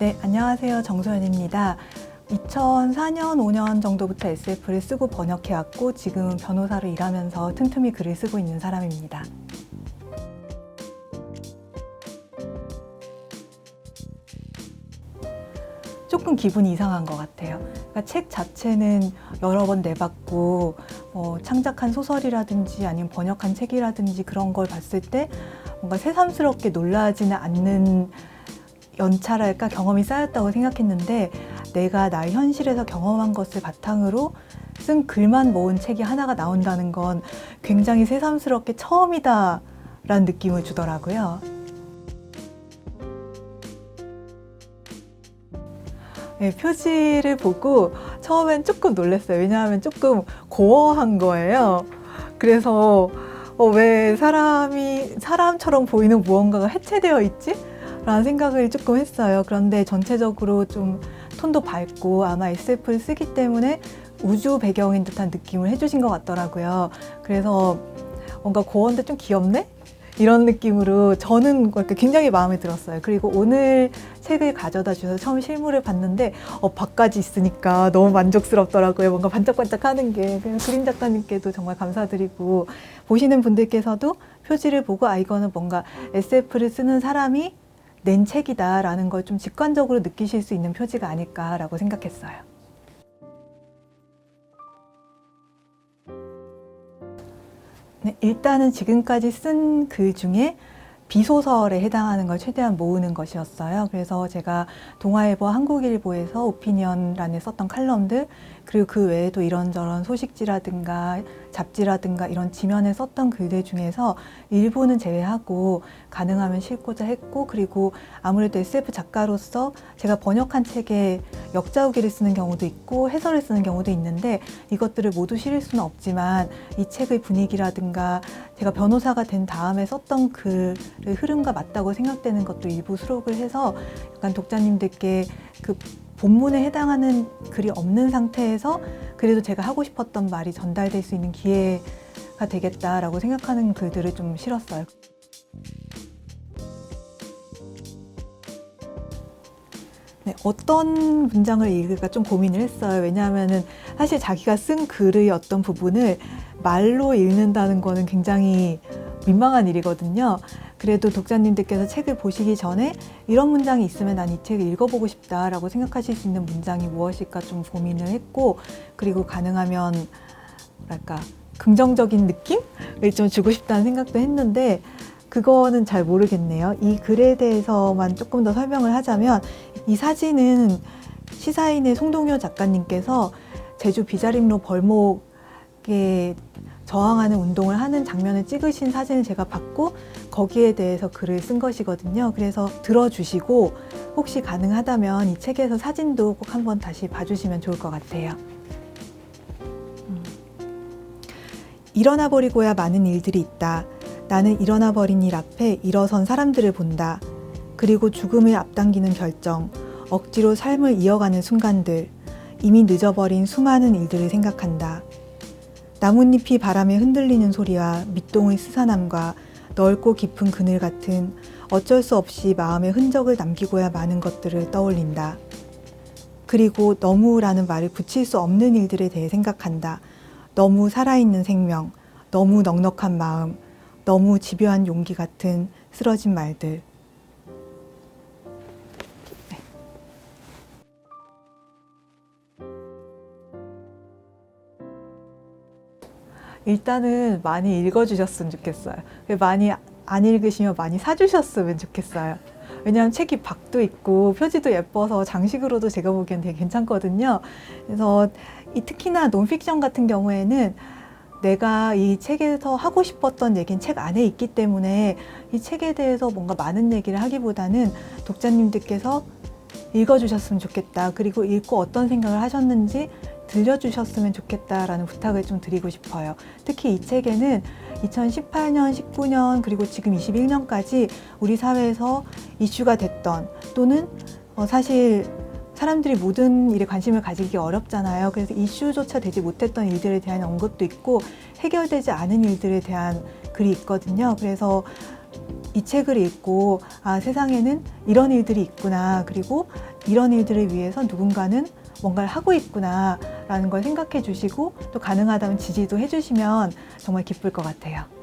네, 안녕하세요. 정소연입니다. 2004년, 5년 정도부터 SF를 쓰고 번역해왔고 지금 변호사로 일하면서 틈틈이 글을 쓰고 있는 사람입니다. 조금 기분이 이상한 것 같아요. 그러니까 책 자체는 여러 번 내봤고 뭐 창작한 소설이라든지 아니면 번역한 책이라든지 그런 걸 봤을 때 뭔가 새삼스럽게 놀라지는 않는 연차랄까 경험이 쌓였다고 생각했는데 내가 나의 현실에서 경험한 것을 바탕으로 쓴 글만 모은 책이 하나가 나온다는 건 굉장히 새삼스럽게 처음이다 라는 느낌을 주더라고요. 네, 표지를 보고 처음엔 조금 놀랐어요. 왜냐하면 조금 고어한 거예요. 그래서 어, 왜 사람이 사람처럼 보이는 무언가가 해체되어 있지? 라는 생각을 조금 했어요. 그런데 전체적으로 좀 톤도 밝고 아마 SF를 쓰기 때문에 우주 배경인 듯한 느낌을 해주신 것 같더라고요. 그래서 뭔가 고어인데 좀 귀엽네? 이런 느낌으로 저는 굉장히 마음에 들었어요. 그리고 오늘 책을 가져다 주셔서 처음 실물을 봤는데 어, 밖까지 있으니까 너무 만족스럽더라고요. 뭔가 반짝반짝 하는 게. 그림 작가님께도 정말 감사드리고 보시는 분들께서도 표지를 보고 아, 이거는 뭔가 SF를 쓰는 사람이 낸 책이다라는 걸 좀 직관적으로 느끼실 수 있는 표지가 아닐까라고 생각했어요. 네, 일단은 지금까지 쓴 글 중에 비소설에 해당하는 걸 최대한 모으는 것이었어요. 그래서 제가 동아일보, 한국일보에서 오피니언란에 썼던 칼럼들, 그리고 그 외에도 이런저런 소식지라든가 잡지라든가 이런 지면에 썼던 글들 중에서 일부는 제외하고 가능하면 싣고자 했고, 그리고 아무래도 SF 작가로서 제가 번역한 책에 역자우기를 쓰는 경우도 있고 해설을 쓰는 경우도 있는데 이것들을 모두 실을 수는 없지만 이 책의 분위기라든가 제가 변호사가 된 다음에 썼던 글의 흐름과 맞다고 생각되는 것도 일부 수록을 해서 약간 독자님들께 그 본문에 해당하는 글이 없는 상태에서 그래도 제가 하고 싶었던 말이 전달될 수 있는 기회가 되겠다라고 생각하는 글들을 좀 실었어요. 어떤 문장을 읽을까 좀 고민을 했어요. 왜냐하면은 사실 자기가 쓴 글의 어떤 부분을 말로 읽는다는 거는 굉장히 민망한 일이거든요. 그래도 독자님들께서 책을 보시기 전에 이런 문장이 있으면 난 이 책을 읽어보고 싶다라고 생각하실 수 있는 문장이 무엇일까 좀 고민을 했고 그리고 가능하면 뭐랄까 긍정적인 느낌을 좀 주고 싶다는 생각도 했는데 그거는 잘 모르겠네요. 이 글에 대해서만 조금 더 설명을 하자면 이 사진은 시사인의 송동효 작가님께서 제주 비자림로 벌목에 저항하는 운동을 하는 장면을 찍으신 사진을 제가 봤고 거기에 대해서 글을 쓴 것이거든요. 그래서 들어주시고 혹시 가능하다면 이 책에서 사진도 꼭 한번 다시 봐주시면 좋을 것 같아요. 음. 일어나 버리고야 많은 일들이 있다. 나는 일어나 버린 일 앞에 일어선 사람들을 본다. 그리고 죽음을 앞당기는 결정, 억지로 삶을 이어가는 순간들, 이미 늦어버린 수많은 일들을 생각한다. 나뭇잎이 바람에 흔들리는 소리와 밑동의 스산함과 넓고 깊은 그늘 같은 어쩔 수 없이 마음의 흔적을 남기고야 많은 것들을 떠올린다. 그리고 너무라는 말을 붙일 수 없는 일들에 대해 생각한다. 너무 살아있는 생명, 너무 넉넉한 마음, 너무 집요한 용기 같은 쓰러진 말들. 일단은 많이 읽어주셨으면 좋겠어요. 많이 안 읽으시면 많이 사주셨으면 좋겠어요. 왜냐하면 책이 박도 있고 표지도 예뻐서 장식으로도 제가 보기엔 되게 괜찮거든요. 그래서 이 특히나 논픽션 같은 경우에는 내가 이 책에서 하고 싶었던 얘기는 책 안에 있기 때문에 이 책에 대해서 뭔가 많은 얘기를 하기보다는 독자님들께서 읽어주셨으면 좋겠다. 그리고 읽고 어떤 생각을 하셨는지 들려주셨으면 좋겠다라는 부탁을 좀 드리고 싶어요. 특히 이 책에는 2018년, 19년, 그리고 지금 21년까지 우리 사회에서 이슈가 됐던 또는 어 사실 사람들이 모든 일에 관심을 가지기 어렵잖아요. 그래서 이슈조차 되지 못했던 일들에 대한 언급도 있고 해결되지 않은 일들에 대한 글이 있거든요. 그래서 이 책을 읽고 아 세상에는 이런 일들이 있구나 그리고 이런 일들을 위해서 누군가는 뭔가를 하고 있구나라는 걸 생각해 주시고 또 가능하다면 지지도 해주시면 정말 기쁠 것 같아요.